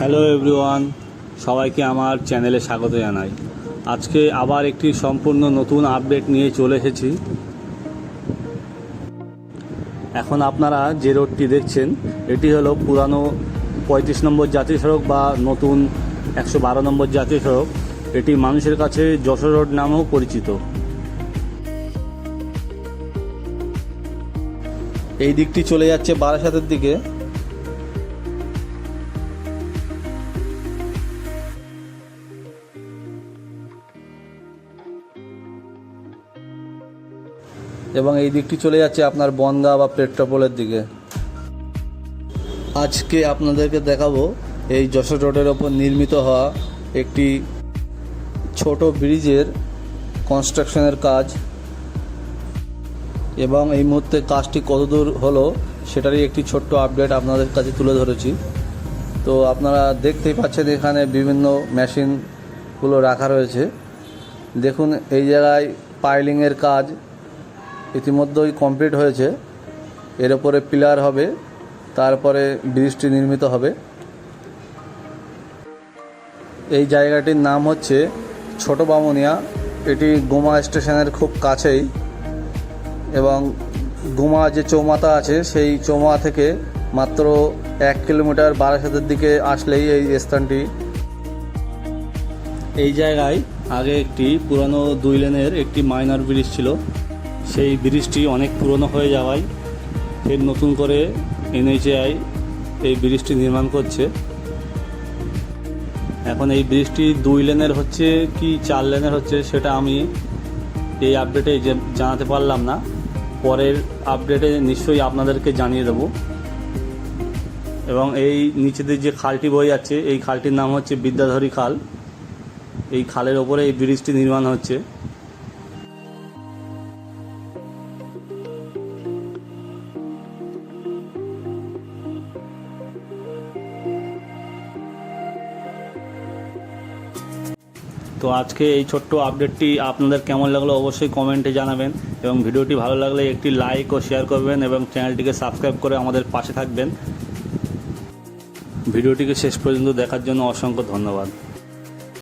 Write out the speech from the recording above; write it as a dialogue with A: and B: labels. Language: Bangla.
A: হ্যালো এভরিওয়ান সবাইকে আমার চ্যানেলে স্বাগত জানাই। আজকে আবার একটি সম্পূর্ণ নতুন আপডেট নিয়ে চলে এসেছি। এখন আপনারা যে রোডটি দেখছেন, এটি হলো পুরানো পঁয়ত্রিশ নম্বর জাতীয় সড়ক বা নতুন একশো বারো নম্বর জাতীয় সড়ক। এটি মানুষের কাছে যশোর রোড নামেও পরিচিত। এই দিকটি চলে যাচ্ছে বারাসাতের দিকে। এবং এই দিকটি চলে যাচ্ছে আপনার বন্দা বা পেট্রোপোলের দিকে। আজকে আপনাদেরকে দেখাবো এই যশোর রোডের ওপর নির্মিত হওয়া একটি ছোট ব্রিজের কনস্ট্রাকশনের কাজ। এবং এই মুহূর্তে কাজটি কতদূর হলো সেটারই একটি ছোট্ট আপডেট আপনাদের কাছে তুলে ধরেছি। তো আপনারা দেখতেই পাচ্ছেন এখানে বিভিন্ন মেশিনগুলো রাখা রয়েছে। দেখুন, এই জায়গায় পাইলিংয়ের কাজ ইতিমধ্যেই কমপ্লিট হয়েছে। এর ওপরে পিলার হবে, তারপরে ব্রিজটি নির্মিত হবে। এই জায়গাটির নাম হচ্ছে ছোট বামুনিয়া। এটি গোমা স্টেশনের খুব কাছেই এবং গোমা যে চৌমাথা আছে, সেই চৌমা থেকে মাত্র এক কিলোমিটার বারাসাতের দিকে আসলেই এই স্থানটি। এই জায়গায় আগে একটি পুরানো দুই লেনের একটি মাইনার ব্রিজ ছিল। সেই ব্রিজটি অনেক পুরনো হয়ে যাওয়ায় ফের নতুন করে এনএইচএআই এই ব্রিজটি নির্মাণ করছে। এখন এই ব্রিজটি দুই লেনের হচ্ছে কি চার লেনের হচ্ছে সেটা আমি এই আপডেটে জানাতে পারলাম না। পরের আপডেটে নিশ্চয়ই আপনাদেরকে জানিয়ে দেব। এবং এই নিচেদের যে খালটি বয়ে যাচ্ছে, এই খালটির নাম হচ্ছে বিদ্যাধরী খাল। এই খালের ওপরে এই ব্রিজটি নির্মাণ হচ্ছে। তো আজকে এই ছোট্ট আপডেটটি আপনাদের কেমন লাগল অবশ্যই কমেন্টে জানাবেন এবং ভিডিওটি ভালো লাগলে একটি লাইক ও শেয়ার করবেন এবং চ্যানেলটিকে সাবস্ক্রাইব করে আমাদের পাশে থাকবেন। ভিডিওটিকে শেষ পর্যন্ত দেখার জন্য অসংখ্য ধন্যবাদ।